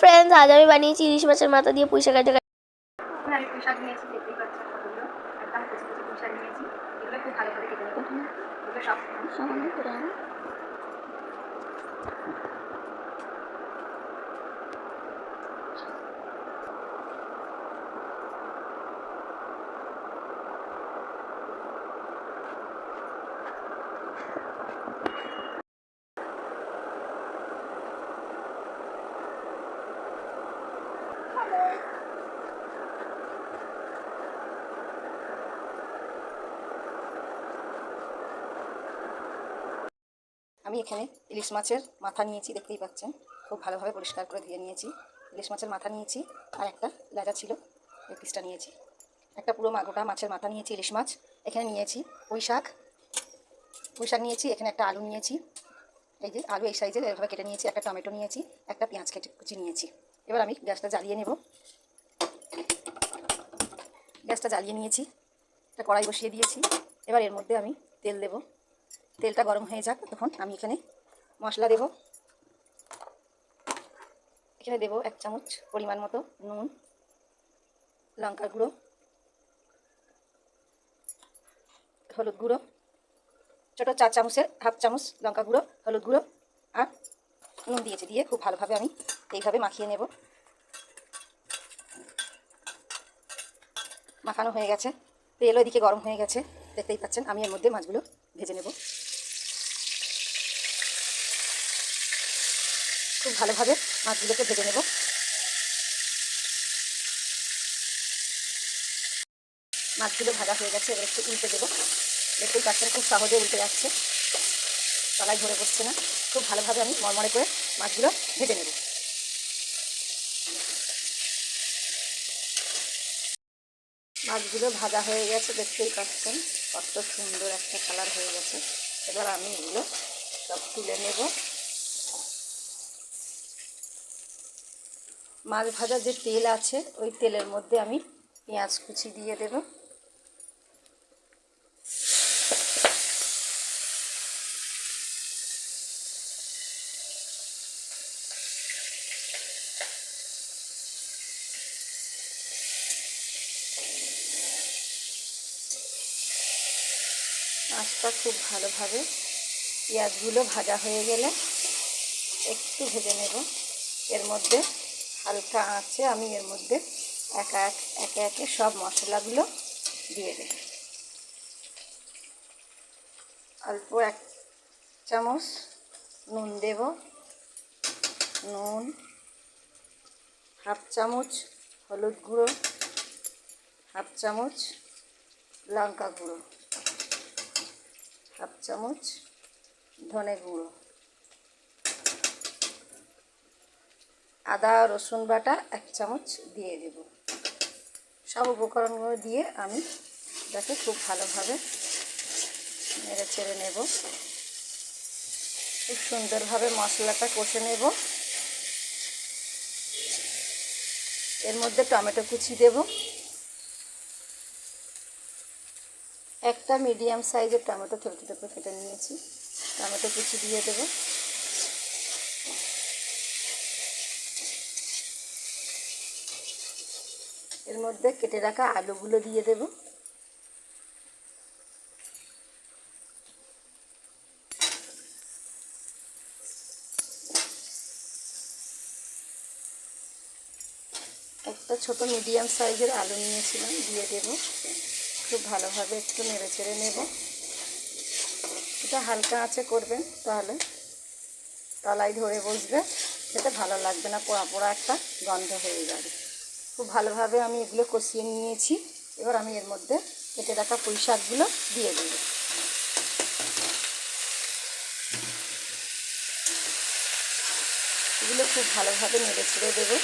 Friends আজ আমি বানিয়েছি ইলিশ মাছের মাথা দিয়ে পুঁই শাক কাটা আমি পুঁই শাক নিয়েছি দেখতেই পাচ্ছেন কতগুলো। একদম পুঁই শাক নিয়েছি এগুলো খুব ভালো করে কেটে নেব। এগুলো সব সামান্য করে এখানে ইলিশ মাছের মাথা নিয়েছি, দেখতেই পাচ্ছেন। খুব ভালোভাবে পরিষ্কার করে ধুয়ে নিয়েছি। ইলিশ মাছের মাথা নিয়েছি, আর একটা লেজা ছিল এই পিসটা নিয়েছি। একটা পুরো মা- গোটা মাছের মাথা নিয়েছি, ইলিশ মাছ। এখানে নিয়েছি পুঁই শাক। পুঁই শাক নিয়েছি, এখানে একটা আলু নিয়েছি। এই যে আলু এই সাইজের, এভাবে কেটে নিয়েছি, একটা টমেটো নিয়েছি, একটা পেঁয়াজ কেটে কুচি নিয়েছি। এবার আমি গ্যাসটা জ্বালিয়ে নেব। গ্যাসটা জ্বালিয়ে নিয়েছি, একটা কড়াই বসিয়ে দিয়েছি। এবার এর মধ্যে আমি তেল দেবো। তেলটা গরম হয়ে যাক তখন আমি এখানে মশলা দেব। এখানে দেব এক চামচ পরিমাণ মতো নুন, লঙ্কার গুঁড়ো, হলুদ গুঁড়ো, ছোটো চার চামচের হাফ চামচ লঙ্কা গুঁড়ো, হলুদ গুঁড়ো আর নুন দিয়েছি দিয়ে খুব ভালোভাবে আমি এইভাবে মাখিয়ে নেব। মাখানো হয়ে গেছে। তেলও এদিকে গরম হয়ে গেছে। দেখতেই পাচ্ছেন, আমি এর মধ্যে মাছগুলো ভেজে নেব। খুব ভালোভাবে মাছগুলোকে ভেজে নেব। মাছগুলো ভাজা হয়ে গেছে, এবার একটু উল্টে দেবো। দেখতেই পাচ্ছেন খুব সহজে উল্টে যাচ্ছে। তলায় ধরে বসছে না। খুব ভালোভাবে আমি মরমরে করে মাছগুলো ভেজে নেব। মাছগুলো ভাজা হয়ে গেছে, দেখতেই পাচ্ছেন কত সুন্দর একটা কালার হয়ে গেছে। এবার আমি এগুলো সব তুলে নেব। মাছ ভাজার যে তেল আছে, ওই তেলের মধ্যে আমি পেঁয়াজ কুচি দিয়ে দেব। মাছটা খুব ভালোভাবে পেঁয়াজগুলো ভাজা হয়ে গেলে একটু ভেজে নেব। এর মধ্যে হালকা আঁচে আমি এর মধ্যে একা এক, একে একে সব মশলাগুলো দিয়ে দেব। অল্প এক চামচ নুন দেব। নুন, হাফ চামচ হলুদ গুঁড়ো, হাফ চামচ লঙ্কা গুঁড়ো, হাফ চামচ ধনে গুঁড়ো। আদা, রসুন বাটা এক চামচ দিয়ে দেব। সব উপকরণগুলো দিয়ে আমি এটাকে খুব ভালোভাবে নেড়ে ছেড়ে নেব। খুব সুন্দরভাবে মশলাটা কষে নেব। এর মধ্যে টমেটো কুচি দেব। একটা মিডিয়াম সাইজের টমেটো, ছোটো ছোটো করে কেটে নিয়েছি। টমেটো কুচি দিয়ে দেবো। এর মধ্যে কেটে রাখা আলুগুলো দিয়ে দেব। একটা ছোট মিডিয়াম সাইজের আলু নিয়েছিলাম, দিয়ে দেব। খুব ভালোভাবে একটু নেড়ে চেড়ে নেব। এটা হালকা আঁচে করবেন তাহলে তলায় ধরে বসবে সেটা ভালো লাগবে না, পোড়া পোড়া একটা গন্ধ হয়ে যাবে। খুব ভালোভাবে আমি এগুলো কষিয়ে নিয়েছি। এবার আমি এর মধ্যে কেটে রাখা পুঁই শাকগুলো দিয়ে দেব। এগুলো খুব ভালোভাবে নেড়ে ছেড়ে দেবো।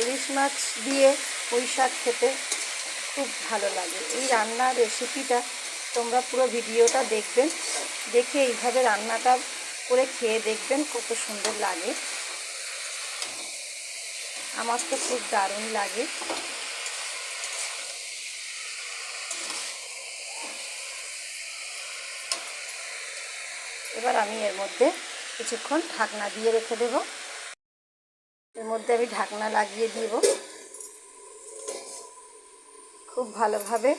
ইলিশ মাছ দিয়ে পুঁই শাক খেতে খুব ভালো লাগে। এই রান্নার রেসিপিটা তোমরা পুরো ভিডিওটা দেখবেন, দেখে এইভাবে রান্নাটা করে খেয়ে দেখবেন কত সুন্দর লাগে। আমার তো খুব দারুণ লাগে। এবার আমি এর মধ্যে কিছুক্ষণ ঢাকনা দিয়ে রেখে দেব। মধ্যে আমি ঢাকনা লাগিয়ে দিব। খুব ভালোভাবে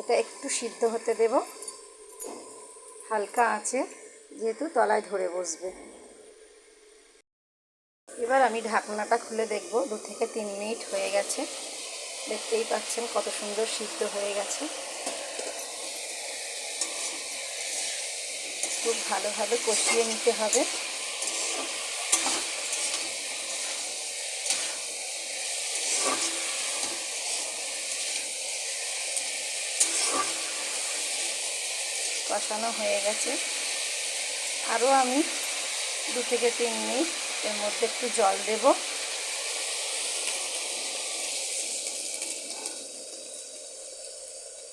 এটা একটু সিদ্ধ হতে দেব। হালকা আছে, যেহেতু তলায় ধরে বসবে। এবার আমি ঢাকনাটা খুলে দেখব, দু থেকে তিন মিনিট হয়ে গেছে। দেখতেই পাচ্ছেন কত সুন্দর সিদ্ধ হয়ে গেছে। খুব ভালোভাবে কষিয়ে নিতে হবে। কষানো হয়ে গেছে। আরও আমি দু থেকে তিন মিনিট এর মধ্যে একটু জল দেব।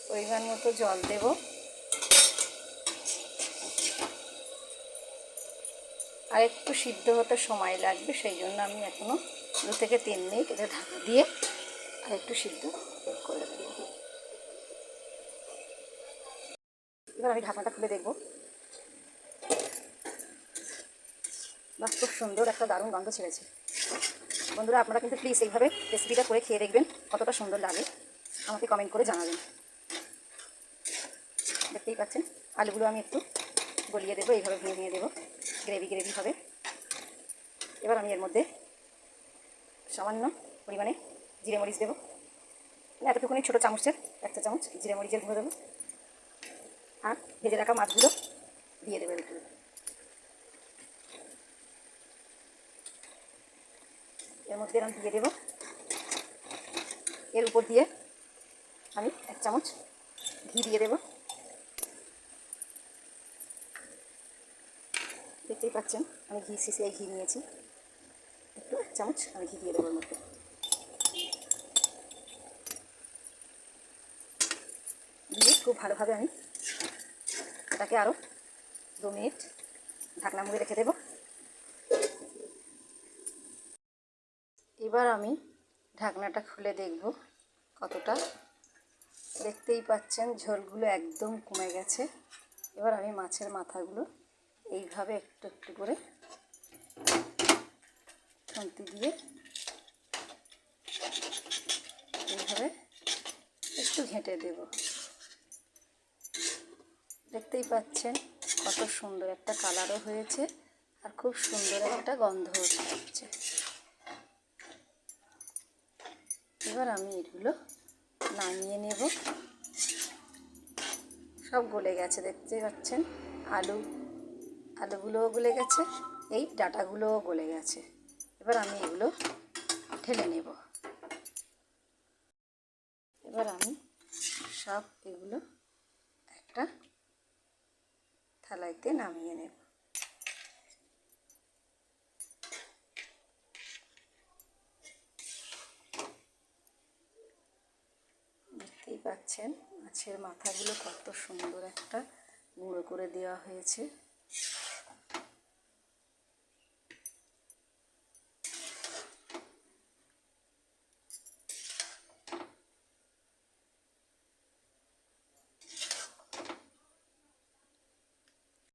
পরিমাণ মতো জল দেব। আর একটু সিদ্ধ হতে সময় লাগবে, সেই জন্য আমি এখনও দু থেকে তিন মিনিট এটা ঢাকা দিয়ে আর একটু সিদ্ধ করে দেবো এবার আমি ঢাকনাটা খুলে দেখব। বাহ, খুব সুন্দর একটা দারুণ গন্ধ ছেড়েছে। বন্ধুরা, আপনারা কিন্তু প্লিজ এইভাবে রেসিপিটা করে খেয়ে দেখবেন, কতটা সুন্দর লাগে। আমাকে কমেন্ট করে জানাবেন। দেখতেই পাচ্ছেন, আলুগুলো আমি একটু গলিয়ে দেবো, এইভাবে ভেঙে ভেঙে দেবো। গ্রেভি গ্রেভি হবে। এবার আমি এর মধ্যে সামান্য পরিমাণে জিরে মরিচ দেবো। এতটুকুনি ছোটো চামচের, একটা চামচ জিরে মরিচের গুঁড়ো দেবো। আর ভেজে রাখা মাছগুলো দিয়ে দেবেন একটু। এর মধ্যে আমি দিয়ে দেবো। এর উপর দিয়ে আমি এক চামচ ঘি দিয়ে দেবো। দেখতেই পাচ্ছেন, আমি ঘি সিসিআই ঘি নিয়েছি। একটু এক চামচ আমি ঘি দিয়ে দেবো মধ্যে। দিয়ে খুব ভালোভাবে আমি এটাকে আরও দু মিনিট ঢাকনা মুড়ে রেখে দেবো। এবার আমি ঢাকনাটা খুলে দেখব কতটা। দেখতেই পাচ্ছেন ঝোলগুলো একদম কমে গেছে। এবার আমি মাছের মাথাগুলো এইভাবে একটু একটু করে খুন্তি দিয়ে এইভাবে একটু ঘেঁটে দেব। দেখতেই পাচ্ছেন কত সুন্দর একটা কালারও হয়েছে আর খুব সুন্দর একটা গন্ধও হচ্ছে। এবার আমি এগুলো নামিয়ে নেব। সব গলে গেছে দেখতে পাচ্ছেন? আলু, আলুগুলোও গলে গেছে, এই ডাটাগুলোও গলে গেছে। এবার আমি এগুলো ঢেলে নেব। এবার আমি সব এগুলো একটা থালাইতে নামিয়ে নেব। দেখতেই পাচ্ছেন মাছের মাথাগুলো কত সুন্দর একটা গুঁড়ো করে দেওয়া হয়েছে।